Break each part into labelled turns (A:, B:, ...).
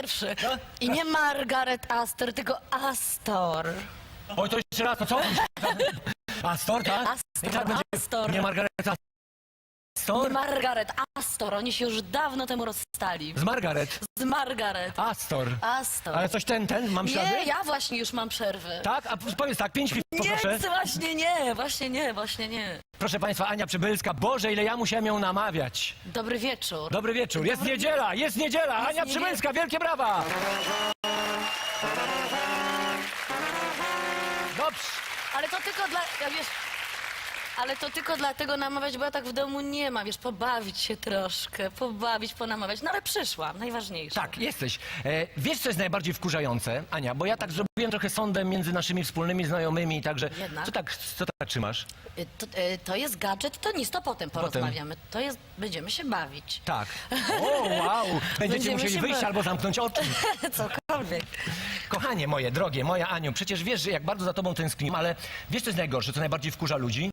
A: Pierwszy. I nie Margaret Astor, tylko Astor.
B: Oj, to jeszcze raz, to co? Astor, tak?
A: Astor,
B: I tak będzie.
A: Astor.
B: Nie Margaret
A: Nie? Margaret Astor, oni się już dawno temu rozstali.
B: Z Margaret.
A: Z Margaret
B: Astor.
A: Astor.
B: Ale coś ten, ten, mam ślady?
A: Nie, ja właśnie już mam przerwę.
B: Tak? A powiedz tak, pięć
A: Nie,
B: poproszę.
A: chcę, właśnie nie, właśnie nie, właśnie nie.
B: Proszę Państwa, Ania Przybylska. Boże, ile ja musiałem ją namawiać.
A: Dobry wieczór.
B: Dobry wieczór. Jest niedziela, jest niedziela. Ania
A: niedziela.
B: Przybylska, wielkie brawa. Dobrze.
A: Ale to tylko dla, ja wiesz, ale to tylko dlatego namawiać, bo ja tak w domu nie ma, wiesz, pobawić się troszkę, pobawić, ponamawiać. No ale przyszłam, najważniejsze.
B: Tak, jesteś. E, wiesz, co jest najbardziej wkurzające, Ania? Bo ja tak zrobiłem trochę sądem między naszymi wspólnymi znajomymi, także...
A: Jednak.
B: Co tak, co tak trzymasz?
A: Y, To, y, to jest gadżet, to nic, to potem porozmawiamy. To jest, będziemy się bawić.
B: Tak. O, wow. Będziecie
A: Będziemy
B: musieli
A: się
B: wyjść albo zamknąć oczy.
A: Cokolwiek.
B: Kochanie moje, drogie, moja Aniu, przecież wiesz, że jak bardzo za tobą tęskniłem, ale wiesz, co jest najgorsze, co najbardziej wkurza ludzi?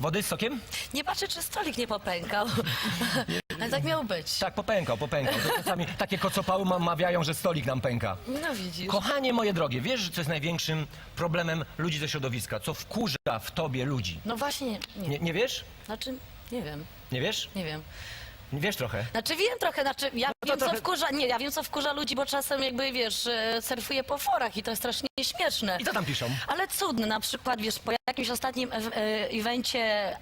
B: Wody z sokiem?
A: Nie patrzę, czy stolik nie popękał. Ale tak miało być.
B: Tak, popękał, popękał. To czasami takie kocopały ma- mawiają, że stolik nam pęka.
A: No widzisz.
B: Kochanie moje drogie, wiesz, co jest największym problemem ludzi ze środowiska? Co wkurza w tobie ludzi?
A: No właśnie, nie, nie.
B: Nie, nie wiesz?
A: Znaczy, nie wiem,
B: Nie wiesz?
A: nie wiem.
B: Wiesz trochę.
A: Znaczy wiem trochę, znaczy ja
B: No to
A: wiem
B: trochę-
A: co wkurza, nie, ja wiem co wkurza ludzi, bo czasem jakby wiesz, e, surfuję po forach i to jest strasznie śmieszne.
B: I co tam piszą?
A: Ale cudne, na przykład wiesz, po jakimś ostatnim e, e, evencie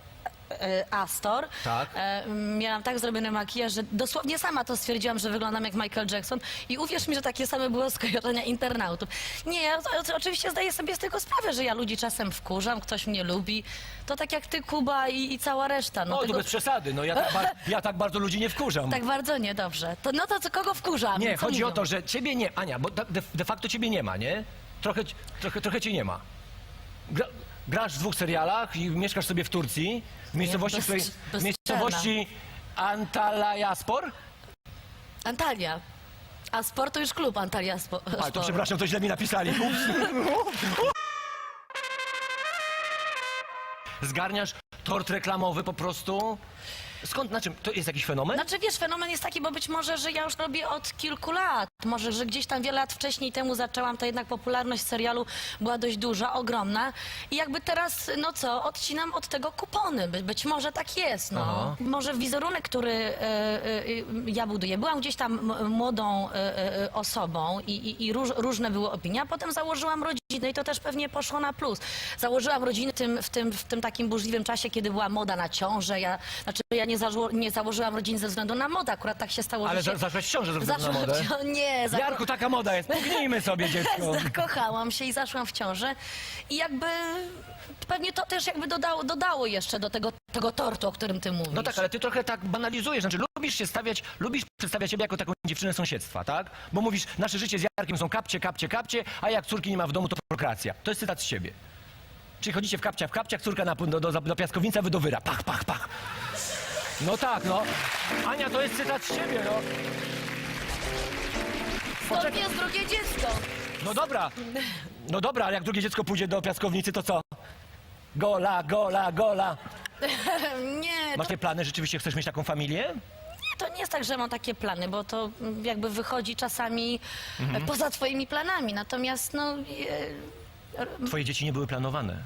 A: e, Astor
B: Tak.
A: e, miałam tak zrobiony makijaż, że dosłownie sama to stwierdziłam, że wyglądam jak Michael Jackson i uwierz mi, że takie same było skojarzenia internautów. Nie, ja to, to oczywiście zdaję sobie z tego sprawę, że ja ludzi czasem wkurzam, ktoś mnie lubi. To tak jak ty, Kuba i, i cała reszta. No,
B: No,
A: tego,
B: tu bez przesady, no ja tak, bar- ja tak bardzo ludzi nie wkurzam.
A: tak bardzo niedobrze. To no to co, kogo wkurzam?
B: Nie,
A: Co
B: chodzi o
A: mówią?
B: to, że ciebie nie, Ania, bo de, de facto ciebie nie ma, nie? Trochę, trochę, trochę cię nie ma. Gra, grasz w dwóch serialach i mieszkasz sobie w Turcji, w miejscowości,
A: bez-
B: w której,
A: bez
B: w miejscowości Antalayaspor?
A: Antalya. A sport to już klub Antalya Spo-
B: Ale to
A: Sport.
B: przepraszam, to źle mi napisali. Ups. Zgarniasz tort reklamowy po prostu? Skąd, na czym? To jest jakiś fenomen?
A: Znaczy wiesz, fenomen jest taki, bo być może, że ja już robię od kilku lat. Może, że gdzieś tam wiele lat wcześniej temu zaczęłam, to jednak popularność serialu była dość duża, ogromna. I jakby teraz, no co, odcinam od tego kupony. By, być może tak jest, no.
B: Aha.
A: Może wizerunek, który e, e, ja buduję. Byłam gdzieś tam m- młodą e, e, osobą i, i, i róż, różne były opinie, a potem założyłam rodzinę i to też pewnie poszło na plus. Założyłam rodzinę w tym, w tym, w tym takim burzliwym czasie, kiedy była moda na ciążę. Ja, znaczy, ja nie, zało, nie założyłam rodziny ze względu na modę, akurat tak się stało,
B: Ale
A: że się...
B: za- ciążę ze względu na modę?
A: ciążę, nie, zako-
B: Jarku, taka moda jest. Pugnijmy sobie, dziecko.
A: zakochałam się i zaszłam w ciążę i jakby pewnie to też jakby dodało, dodało jeszcze do tego, tego tortu, o którym ty mówisz.
B: No tak, ale ty trochę tak banalizujesz, znaczy lubisz się stawiać, lubisz przedstawiać siebie jako taką dziewczynę sąsiedztwa, tak? Bo mówisz, nasze życie z Jarkiem są kapcie, kapcie, kapcie, a jak córki nie ma w domu, to prokreacja. To jest cytat z siebie. Czyli chodzicie w kapciach, w kapciach, córka na, do, do, do piaskownica wydowyra. Pach, pach, pach. No tak, no. Ania, to jest cytat z siebie, no.
A: Jest drugie dziecko.
B: No dobra. No dobra, ale jak drugie dziecko pójdzie do piaskownicy, to co? Gola, gola, gola.
A: Nie,
B: Masz te plany, rzeczywiście chcesz mieć taką familię?
A: to nie jest tak, że mam takie plany, bo to mm, jakby wychodzi czasami
B: Mhm.
A: e, poza twoimi planami. Natomiast no... E,
B: Twoje dzieci nie były planowane.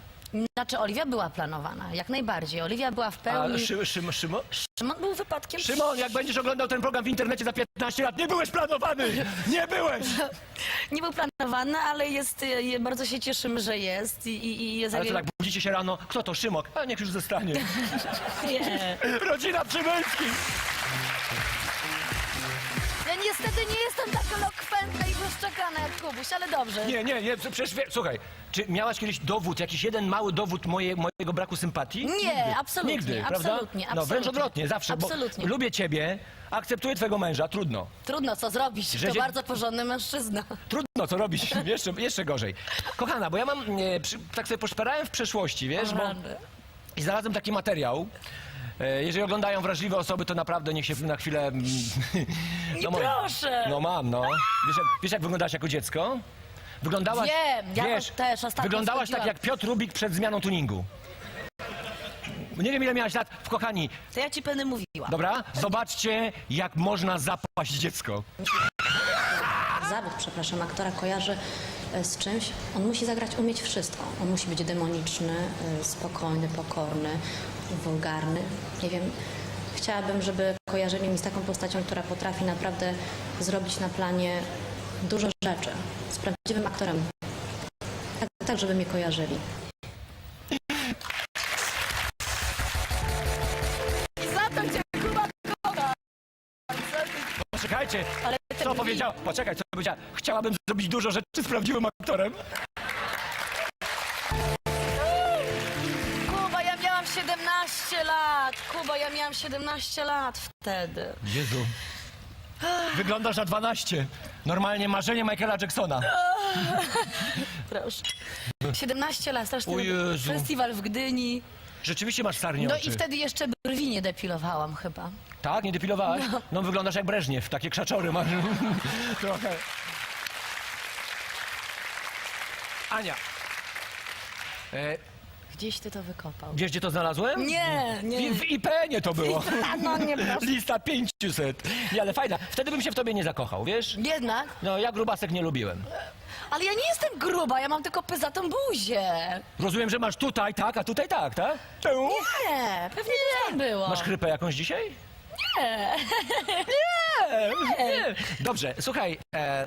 A: Znaczy Oliwia była planowana, jak najbardziej. Oliwia była w
B: A
A: pełni...
B: Szy, Szym, Szymon?
A: Szymon był wypadkiem...
B: Szymon, jak będziesz oglądał ten program w internecie za 15 lat, nie byłeś planowany! Nie byłeś!
A: Nie był planowany, ale jest, e, bardzo się cieszymy, że jest i, i, i jest...
B: Ale
A: jakby-
B: tak, budzicie się rano, kto to? Szymok? A niech już zostanie.
A: Nie.
B: Rodzina Przybylskich!
A: Ja niestety nie jestem tak elokwentna i rozczekana jak Kubuś, ale dobrze.
B: Nie, nie, nie, przecież wie, słuchaj, czy miałaś kiedyś dowód, jakiś jeden mały dowód moje, mojego braku sympatii?
A: Nie, absolutnie,
B: Nigdy, prawda?
A: absolutnie,
B: No wręcz
A: absolutnie.
B: odwrotnie, zawsze,
A: Absolutnie.
B: bo lubię ciebie, akceptuję twojego męża, trudno.
A: Trudno co zrobić,
B: Że
A: to
B: się-
A: bardzo porządny mężczyzna.
B: Trudno co robić, jeszcze, jeszcze gorzej. Kochana, bo ja mam, e, przy, tak sobie poszperałem w przeszłości, wiesz, bo...
A: Rany.
B: I znalazłem taki materiał. E, Jeżeli oglądają wrażliwe osoby, to naprawdę niech się na chwilę... mm,
A: Nie
B: moi-
A: proszę.
B: No mam, no. Wiesz jak, wiesz, jak wyglądałaś jako dziecko? Wyglądałaś...
A: Wiem, ja
B: wiesz,
A: też ostatnio
B: Wyglądałaś tak jak Piotr Rubik przed zmianą tuningu. Nie wiem, ile miałaś lat. W kochani,
A: To ja ci będę mówiła.
B: dobra? Zobaczcie, jak można zapaść dziecko.
A: zawód, przepraszam, aktora kojarzy e, z czymś, on musi zagrać, umieć wszystko. On musi być demoniczny, e, spokojny, pokorny, wulgarny. Nie wiem, chciałabym, żeby kojarzyli mi z taką postacią, która potrafi naprawdę zrobić na planie dużo rzeczy. Z prawdziwym aktorem. Tak, tak żeby mnie kojarzyli. Za to cię Kuba kocha!
B: Poczekajcie,
A: Ale
B: co
A: brwi-
B: powiedziała? Poczekaj, co powiedziała? Chciałabym zrobić dużo rzeczy z prawdziwym aktorem.
A: 17 lat! Kuba, ja miałam 17 lat wtedy.
B: Jezu. Wyglądasz na 12. Normalnie marzenie Michaela Jacksona.
A: Proszę. 17 lat, straszny
B: O Jezu.
A: festiwal w Gdyni.
B: Rzeczywiście masz sarnie
A: No
B: oczy.
A: i wtedy jeszcze brwi nie depilowałam chyba.
B: Tak, nie depilowałaś? No. wyglądasz jak Breżniew, takie krzaczory masz. Trochę. Ania. E,
A: Gdzieś ty to wykopał.
B: wiesz, gdzie to znalazłem?
A: Nie, nie.
B: W, w IPN-ie to było.
A: No nie, proszę.
B: Lista 500. Nie, ale fajna. Wtedy bym się w tobie nie zakochał, wiesz?
A: Jednak?
B: No, ja grubasek nie lubiłem.
A: Ale ja nie jestem gruba, ja mam tylko pyzatą buzię.
B: Rozumiem, że masz tutaj tak, a tutaj tak, tak?
A: Nie, pewnie nie. tam było.
B: Masz chrypę jakąś dzisiaj?
A: Nie.
B: Nie, nie. Dobrze, słuchaj, e,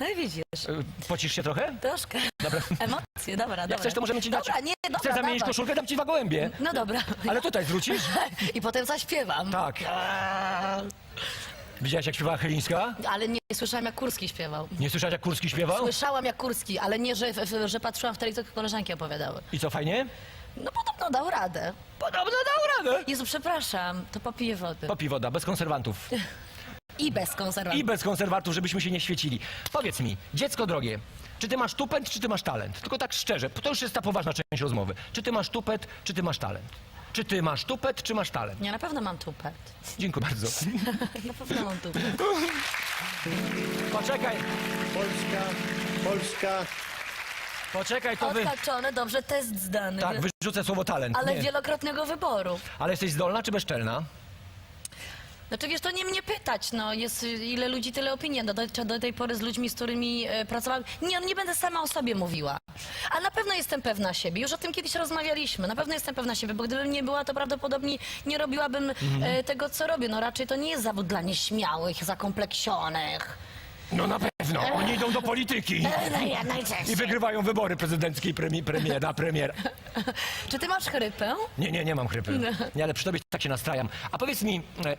A: No i widzisz,
B: e, pocisz się trochę?
A: troszkę.
B: Dobra.
A: Emocje, dobra, dobra.
B: Jak chcesz, to możemy ci dać.
A: Dobra, nie, dobra,
B: Chcesz zamienić
A: dawaj.
B: koszulkę, dam ci dwa gołębie.
A: No dobra.
B: Ale tutaj zwrócisz?
A: I potem zaśpiewam.
B: Tak. Widziałaś, jak śpiewała Chylińska?
A: Ale nie słyszałam, jak Kurski śpiewał.
B: Nie słyszałeś, jak Kurski śpiewał?
A: Słyszałam jak Kurski, ale nie, że, że, że patrzyłam wtedy, co koleżanki opowiadały.
B: I co, fajnie?
A: No podobno dał radę.
B: Podobno dał radę.
A: Jezu, przepraszam, to popiję wody.
B: Popij woda, bez konserwantów.
A: I bez konserwantów.
B: I bez konserwantów, żebyśmy się nie świecili. Powiedz mi, dziecko drogie, czy ty masz tupet, czy ty masz talent? Tylko tak szczerze, to już jest ta poważna część rozmowy. Czy ty masz tupet, czy ty masz talent? Czy ty masz tupet, czy masz talent?
A: Nie, na pewno mam tupet.
B: Dziękuję bardzo.
A: Na pewno mam tupet.
B: Poczekaj,
C: Polska, Polska,
B: poczekaj, to wy...
A: Odhaczone, dobrze, test zdany.
B: Tak, wyrzucę słowo talent.
A: Ale
B: Nie.
A: wielokrotnego wyboru.
B: Ale jesteś zdolna czy bezczelna?
A: Znaczy wiesz, to nie mnie pytać, no jest ile ludzi, tyle opinii. No, do, do tej pory z ludźmi, z którymi e, pracowałam, nie, no, nie będę sama o sobie mówiła. Ale na pewno jestem pewna siebie. Już o tym kiedyś rozmawialiśmy. Na pewno jestem pewna siebie, bo gdybym nie była, to prawdopodobnie nie robiłabym e, tego, co robię. No raczej to nie jest zawód dla nieśmiałych, zakompleksionych.
B: No na pewno, oni idą do polityki.
A: No ja
B: I
A: najczęściej.
B: wygrywają wybory prezydenckie i premi- premier, na premier.
A: Czy ty masz chrypę?
B: Nie, nie, nie mam chrypy. Nie, ale przy tobie tak się nastrajam. A powiedz mi, e,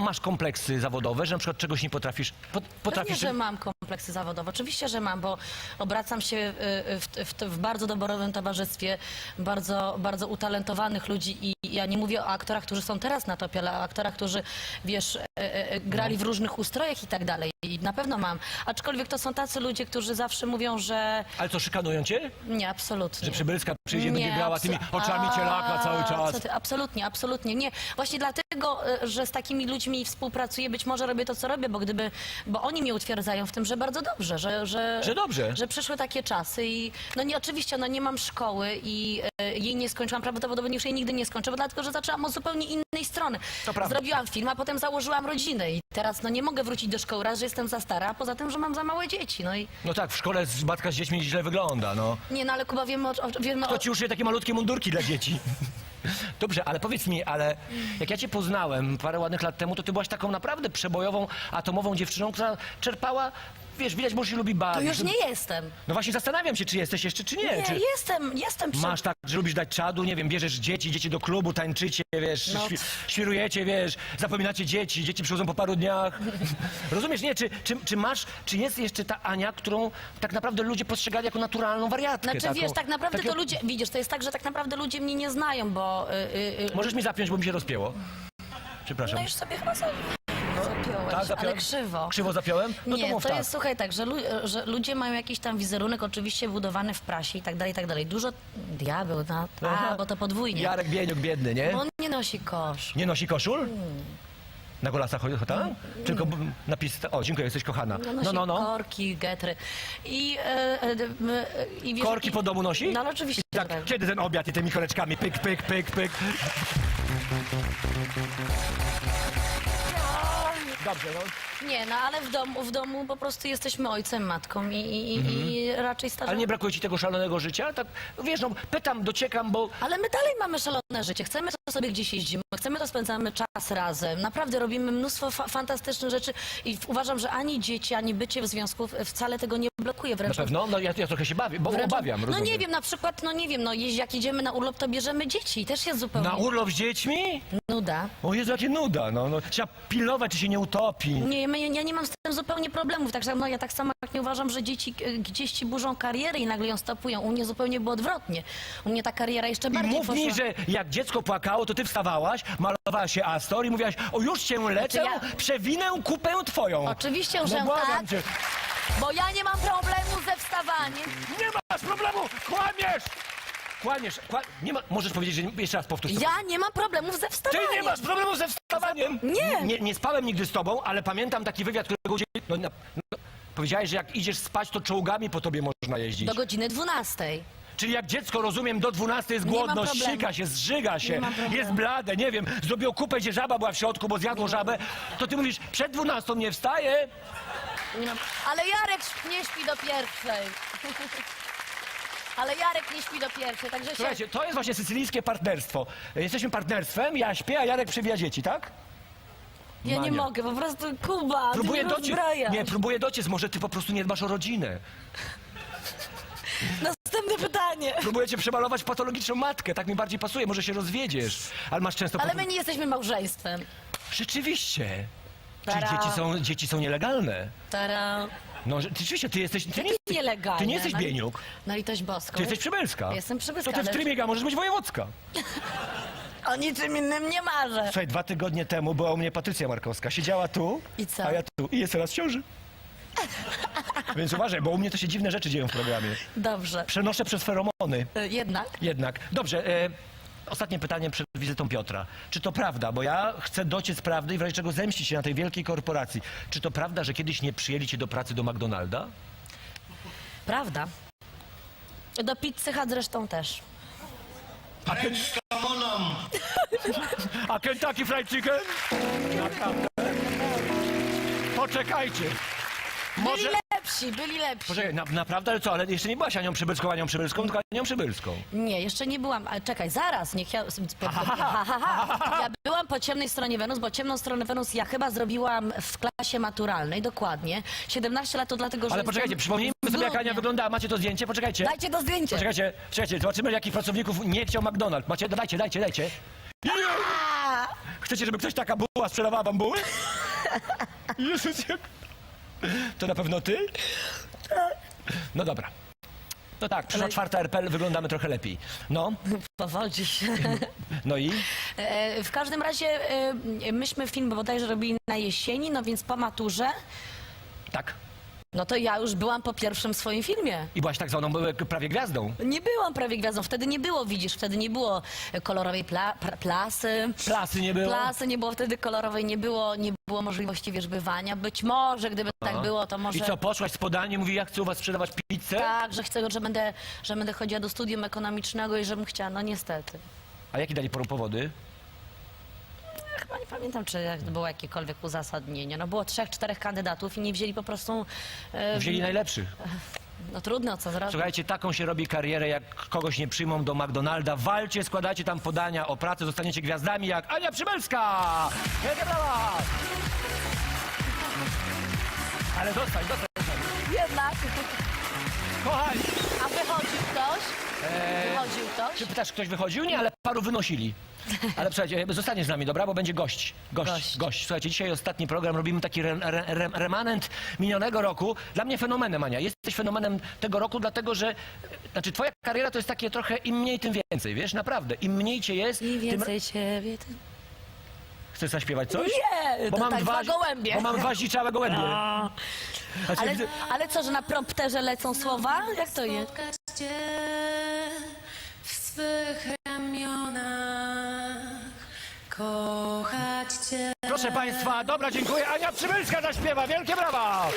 B: masz kompleksy zawodowe, że na przykład czegoś nie potrafisz... Po,
A: Pewnie,
B: potrafisz
A: że mam kompleksy zawodowe. Oczywiście, że mam, bo obracam się y, w, w, w bardzo dobrym towarzystwie bardzo, bardzo utalentowanych ludzi i ja nie mówię o aktorach, którzy są teraz na topie, ale o aktorach, którzy, wiesz, e, e, grali w różnych ustrojach i tak dalej. I na pewno mam. Aczkolwiek to są tacy ludzie, którzy zawsze mówią, że
B: Ale co, szykanują cię?
A: nie, absolutnie.
B: Że przybylska przyjdzie, będzie grała
A: abso-
B: tymi oczami
A: A,
B: cielaka cały czas.
A: co ty, absolutnie, absolutnie nie. Właśnie dlatego, y, że z takimi ludźmi współpracuję, być może robię to, co robię, bo gdyby, bo oni mnie utwierdzają w tym, że bardzo dobrze, że, że,
B: Że dobrze.
A: że przyszły takie czasy i no nie, oczywiście, no nie mam szkoły i y, jej nie skończyłam, prawdopodobnie już jej nigdy nie skończę, bo dlatego, że zaczęłam od zupełnie innej strony.
B: To prawda.
A: Zrobiłam film, a potem założyłam rodzinę i teraz no nie mogę wrócić do szkoły, raz, że jestem za stara, a poza tym, że mam za małe dzieci, no i
B: No tak, w szkole z matka z dziećmi źle wygląda, no.
A: nie, no ale Kuba, wiemy o, o, wiemy
B: To
A: o,
B: ci już je takie malutkie mundurki dla dzieci. Dobrze, ale powiedz mi, ale jak ja cię poznałem parę ładnych lat temu, to ty byłaś taką naprawdę przebojową, atomową dziewczyną, która czerpała, wiesz, widać, może się lubi
A: to
B: bawić.
A: już nie jestem.
B: No właśnie zastanawiam się, czy jesteś jeszcze, czy nie.
A: Nie,
B: czy...
A: jestem, jestem przy...
B: Masz tak, że lubisz dać czadu, nie wiem, bierzesz dzieci, dzieci do klubu, tańczycie, wiesz,
A: No.
B: świ świrujecie, wiesz, zapominacie dzieci, dzieci przychodzą po paru dniach. Rozumiesz, nie, czy, czy, czy masz, czy jest jeszcze ta Ania, którą tak naprawdę ludzie postrzegali jako naturalną wariatkę?
A: Znaczy
B: taką,
A: wiesz, tak naprawdę
B: takiego-
A: to ludzie, widzisz, to jest tak, że tak naprawdę ludzie mnie nie znają, bo y, y, y,
B: Możesz mi zapiąć, bo mi się rozpięło. Przepraszam.
A: no już sobie chyba za- zapiąłeś,
B: Tak, zapiąłem?
A: ale krzywo.
B: Krzywo zapiąłem? No
A: nie,
B: to mów
A: to
B: tak.
A: jest, słuchaj, tak, że, lu, że ludzie mają jakiś tam wizerunek oczywiście budowany w prasie i tak dalej, i tak dalej. Dużo diabeł, na, a, bo to podwójnie.
B: Jarek Bieniuk biedny, nie?
A: Bo on nie nosi kosz.
B: Nie nosi koszul? Na golasach chodzi, tak? Tylko b- napis, o dziękuję, jesteś kochana.
A: No, nosi
B: No, no, no.
A: korki, getry. I, e, e, m, e, i wiesz,
B: Korki
A: i-
B: po domu nosi?
A: No ale oczywiście.
B: Tak,
A: tak.
B: kiedy ten obiad i tymi koleczkami, pyk, pyk, pyk, pyk. Dobrze, no.
A: Nie, no ale w domu, w domu po prostu jesteśmy ojcem, matką i, i, i, i raczej starzamy.
B: Ale nie brakuje ci tego szalonego życia? Tak, wiesz, no, pytam, dociekam, bo
A: Ale my dalej mamy szalone życie. Chcemy to sobie gdzieś jeździmy, chcemy to spędzamy czas razem. Naprawdę robimy mnóstwo fa- fantastycznych rzeczy i w- uważam, że ani dzieci, ani bycie w związku wcale tego nie blokuje.
B: na
A: Wręcz
B: pewno, no ja, ja trochę się bawię, bo
A: wręcz-
B: obawiam,
A: No
B: rozumiem.
A: nie wiem, na przykład, no nie wiem, no jeździ- jak jedziemy na urlop, to bierzemy dzieci. Też jest zupełnie
B: Na urlop z dziećmi?
A: nuda.
B: O Jezu, jakie nuda, no, no. Trzeba pilnować, czy się nie utopi.
A: Nie, my, ja nie mam z tym zupełnie problemów. Także no, ja tak samo jak nie uważam, że dzieci e, gdzieś ci burzą karierę i nagle ją stopują. U mnie zupełnie było odwrotnie. U mnie ta kariera jeszcze
B: I
A: bardziej
B: mów
A: poszła.
B: mi, że jak dziecko płakało, to ty wstawałaś, malowałaś się Astor i mówiłaś, o już cię lecę,
A: Znaczy ja-
B: przewinę kupę twoją.
A: Oczywiście, że
B: no, błagam
A: tak,
B: cię.
A: bo ja nie mam problemu ze wstawaniem.
B: Nie masz problemu, kłamiesz! Kłamiesz, kła... nie ma... możesz powiedzieć, że jeszcze raz powtórz to.
A: Ja nie mam problemów ze
B: Ty
A: wstawaniem.
B: nie masz problemu ze wstawaniem!
A: Nie.
B: nie! Nie spałem nigdy z tobą, ale pamiętam taki wywiad, którego udzieliłeś. No, na... no, powiedziałeś, że jak idziesz spać, to czołgami po tobie można jeździć.
A: Do godziny 12.
B: Czyli jak dziecko, rozumiem, do 12 jest
A: Nie
B: głodno,
A: problemu.
B: szyka się, zżyga się,
A: Nie problemu.
B: jest blade, nie wiem, zrobił kupę, gdzie żaba była w środku, bo zjadło żabę, to ty mówisz, przed 12 nie wstaje,
A: Nie mam... Ale Jarek nie śpi do pierwszej. Ale Jarek nie śpi do pierwszej, także się...
B: Słuchajcie, to jest właśnie sycylijskie partnerstwo. Jesteśmy partnerstwem, ja śpię, a Jarek przywija dzieci, tak?
A: Ja nie
B: Mania.
A: mogę, po prostu Kuba,
B: Próbuję
A: ty mnie
B: dociec.
A: rozbrajasz.
B: Nie, próbuję dociec, może ty po prostu nie dbasz o rodzinę.
A: Następne pytanie.
B: Próbuję cię przemalować w patologiczną matkę, tak mi bardziej pasuje, może się rozwiedziesz. Ale masz często...
A: Ale my nie jesteśmy małżeństwem.
B: Rzeczywiście. Czyli
A: Tara.
B: dzieci są, dzieci są nielegalne.
A: Tara.
B: No, że- rzeczywiście, ty jesteś... Ty nie,
A: Jakie nielegalne?
B: ty nie jesteś
A: No-
B: Bieniuk,
A: Na litość boską.
B: ty jesteś przybylska.
A: Jestem przybylska,
B: To ty w
A: ale-
B: Trymiega możesz być wojewódzka.
A: O niczym innym nie marzę.
B: Słuchaj, dwa tygodnie temu była u mnie Patrycja Markowska. Siedziała tu,
A: I co?
B: a ja tu. I jest teraz w ciąży. Więc uważaj, bo u mnie to się dziwne rzeczy dzieją w programie.
A: Dobrze.
B: Przenoszę przez feromony.
A: E, Jednak.
B: Jednak. Dobrze, e, ostatnie pytanie przed wizytą Piotra. Czy to prawda, bo ja chcę dociec prawdy i w razie czego zemścić się na tej wielkiej korporacji. Czy to prawda, że kiedyś nie przyjęli cię do pracy do McDonalda?
A: Prawda. Do pizzy Hut zresztą też.
B: A Kentucky Fried Chicken? Naprawdę? Poczekajcie.
A: Byli
B: Może...
A: lepsi, byli lepsi.
B: Poczekaj, na, naprawdę, ale co, ale jeszcze nie byłaś Anią Przybylską, Anią Przybylską, tylko Anią Przybylską.
A: Nie, jeszcze nie byłam. Ale czekaj, zaraz, niech ja. Ha, ha, ha. Ja byłam po ciemnej stronie Wenus, bo ciemną stronę Wenus ja chyba zrobiłam w klasie maturalnej, dokładnie. 17 lat to dlatego, że.
B: Ale poczekajcie,
A: jestem
B: przypomnijmy
A: w
B: sobie, jak. Ania wyglądała. Macie to zdjęcie? Poczekajcie.
A: Dajcie to zdjęcie.
B: Poczekajcie, czekajcie, zobaczymy, jakich pracowników nie chciał McDonald's. Macie? Dajcie, dajcie, dajcie.
A: A,
B: Chcecie, żeby ktoś taka buła sprzedawała wam buły? Jezus, jak... To na pewno ty? No dobra. No tak, przyszła
A: Ale-
B: czwarta RPL, wyglądamy trochę lepiej. No,
A: Powodzi się.
B: no i?
A: E, W każdym razie e, myśmy film bodajże robili na jesieni, no więc po maturze,
B: Tak.
A: No to ja już byłam po pierwszym swoim filmie.
B: I byłaś tak zwaną e, prawie gwiazdą.
A: Nie byłam prawie gwiazdą, wtedy nie było, widzisz, wtedy nie było kolorowej pla, pra, plasy.
B: Plasy nie było.
A: Plasy nie było wtedy kolorowej, nie było, nie było możliwości wierzbywania. Być może, gdyby tak było, to może...
B: I co, poszłaś z podaniem, mówi, ja chcę u was sprzedawać pizzę?
A: Tak, że chcę, że będę, że będę chodziła do studium ekonomicznego i żebym chciała, no niestety.
B: A jakie dali por- powody?
A: Chyba nie pamiętam, czy jak było jakiekolwiek uzasadnienie. No było trzech, czterech kandydatów i nie wzięli po prostu... E,
B: Wzięli najlepszych.
A: No trudno, co zrobić.
B: Słuchajcie, taką się robi karierę, jak kogoś nie przyjmą do McDonalda. Walcie, składacie tam podania o pracę, zostaniecie gwiazdami jak Ania Przybylska! Wielkie brawa! Ale zostań, zostań.
A: Jednak.
B: Kochani,
A: A wychodził ktoś? Wychodził ktoś?
B: Czy pytasz, ktoś wychodził? Nie, ale paru wynosili. Ale słuchajcie, zostaniesz z nami, dobra? Bo będzie gość. Gość, gość.
A: Gość.
B: Słuchajcie, dzisiaj ostatni program, robimy taki re, re, re, remanent minionego roku. Dla mnie fenomenem, Ania. Jesteś fenomenem tego roku, dlatego że... Znaczy, twoja kariera to jest takie trochę im mniej, tym więcej, wiesz? Naprawdę. Im mniej cię jest,
A: I
B: tym...
A: więcej ciebie... Tym...
B: Chcesz zaśpiewać coś?
A: Nie, to tak dwa gołębie.
B: Bo mam dwa zdziczałe gołębie. Znaczy,
A: Ale, ale co, że na prompterze lecą słowa? Jak to jest?
D: Spotkać cię w swych ramionach, kochać cię.
B: Proszę Państwa, dobra, dziękuję. Ania Przybylska zaśpiewa. Wielkie brawa!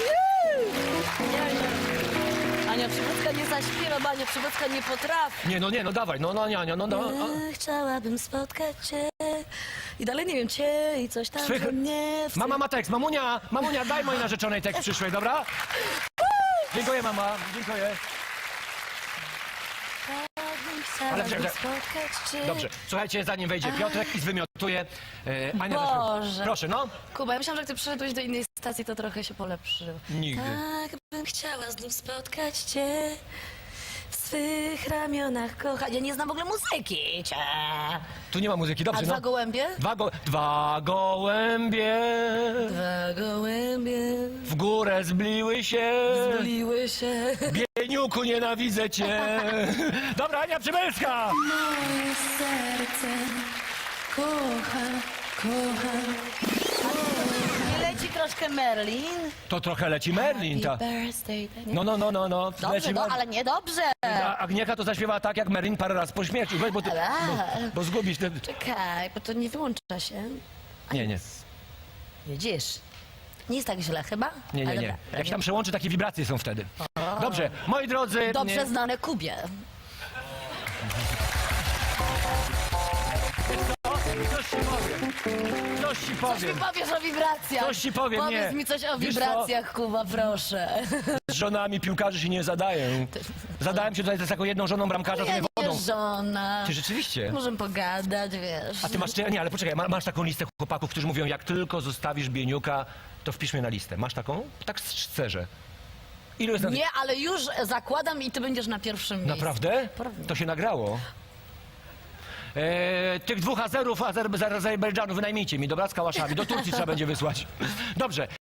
A: Ania Przywódzka nie zaśpiewa, bo Ania Przywódzka nie potrafi.
B: Nie, no nie, no dawaj, no, no, nie, no, no.
A: Chciałabym spotkać cię i dalej nie wiem, cię i coś tam,
B: Swych-
A: mnie... w-
B: Mama ma tekst, mamunia, mamunia, daj mojej narzeczonej tekst przyszłej, dobra? Dziękuję, mama, dziękuję.
A: Chciałabym
B: Ale
A: spotkać cię.
B: Dobrze, słuchajcie, zanim wejdzie Piotrek i zwymiotuje, e, Ania
A: Boże.
B: Proszę, no.
A: Kuba, ja myślałam, że jak ty przyszedłeś do innej stacji, to trochę się polepszył.
B: Nigdy.
A: Tak bym chciała znów spotkać cię swych ramionach, kochać. Ja nie znam w ogóle muzyki. Cię.
B: Tu nie ma muzyki,
A: A
B: dobrze,
A: dwa
B: no.
A: gołębie?
B: Dwa, go, dwa gołębie
A: Dwa gołębie
B: w górę zbliły się.
A: zbliły się.
B: Bieniuku, nienawidzę cię. Dobra, Ania Przybylska.
D: Moje serce kocha, kocha.
A: Troszkę Merlin.
B: To trochę leci Merlin, ta.
A: Happy birthday. Nie?
B: No, no, no, no, no.
A: Dobrze,
B: leci
A: no, ale nie dobrze.
B: A Agnieszka to zaśpiewa tak jak Merlin parę razy po śmierci. Weź, bo, ty,
A: Ale-
B: bo, bo zgubisz. Te...
A: Czekaj, bo to nie wyłącza się.
B: Nie, nie.
A: Widzisz? Nie jest tak źle chyba?
B: Nie, nie,
A: Ale
B: nie.
A: dobra,
B: Jak się tam przełączy, takie wibracje są wtedy. Dobrze, moi drodzy.
A: Dobrze
B: nie,
A: znane Kubie.
B: Coś ci powiem. Coś ci
A: Coś mi
B: powiem.
A: powiesz o wibracjach.
B: Coś ci powiem,
A: Powiedz
B: nie.
A: mi coś o
B: Wiesz co?
A: wibracjach, Kuba, proszę.
B: Z żonami piłkarzy się nie zadaję. Zadałem się tutaj z taką jedną żoną bramkarza, to
A: Ja nie
B: wodą.
A: żona.
B: Czy rzeczywiście?
A: Możemy pogadać, wiesz.
B: A ty masz, nie, ale poczekaj, ma- masz taką listę chłopaków, którzy mówią, jak tylko zostawisz Bieniuka, to wpisz mnie na listę. Masz taką? Tak szczerze. Ilu jest na
A: Nie, ale już zakładam i ty będziesz na pierwszym miejscu.
B: Naprawdę? To się nagrało. E, tych dwóch Azerów, Azer, z Azerbejdżanu wynajmijcie mi, dobra, z kałaszami. Do Turcji trzeba będzie wysłać. Dobrze.